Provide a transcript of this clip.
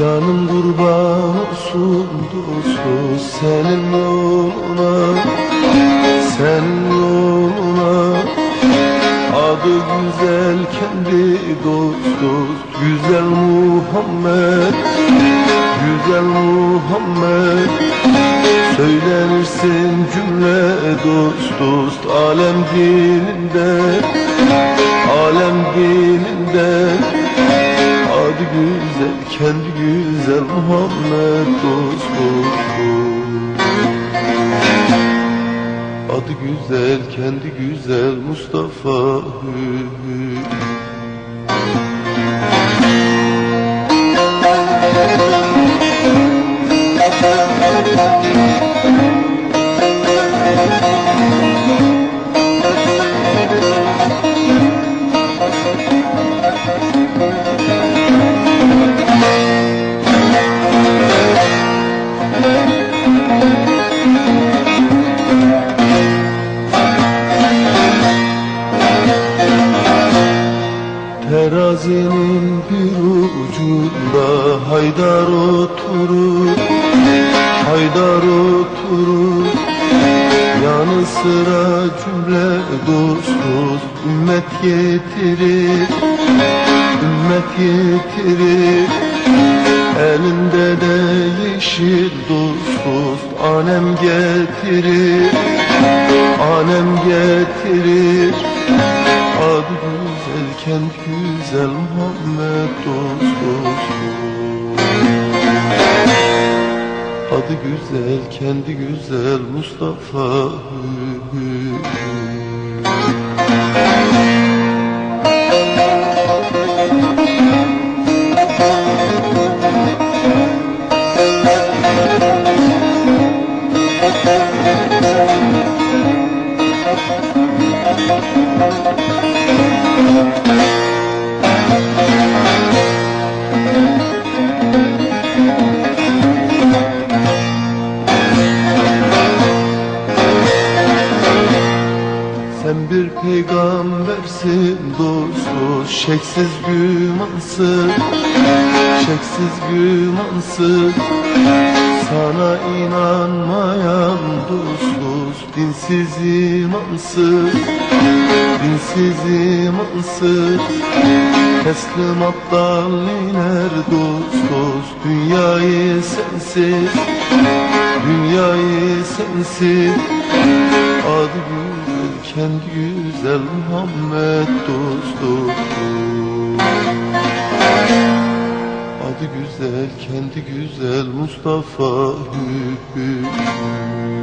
Canım kurban olsun dostu senin yoluna Senin yoluna. Adı güzel kendi dost Güzel Muhammed Güzel Muhammed. Söylenirsin cümle dost dost Alem dininde Alem dininde Adı güzel, kendi güzel Muhammed dost dost Adı güzel, kendi güzel Mustafa hü hü. Terazinin bir ucunda Haydar oturur Haydar oturur. Yanı sıra cümle dost dost Ümmet getirir Ümmet getirir. Elinde de yeşil dost dost Anem getirir Anem getirir Adı güzel, kendi güzel Muhammed dost dost Adı güzel, kendi güzel Mustafa hü hü. Sen bir peygambersin dost dost Şeksiz gümansın Şeksiz gümansın. Sana inanmayan dost dost Dinsiz imansız Dinsiz imansız. Teslim aptal iner dost dost Dünyayı sensiz Dünyayı sensiz Adı güzel, kendi güzel Muhammed dost dost Adı güzel, kendi güzel Mustafa hü hü hü.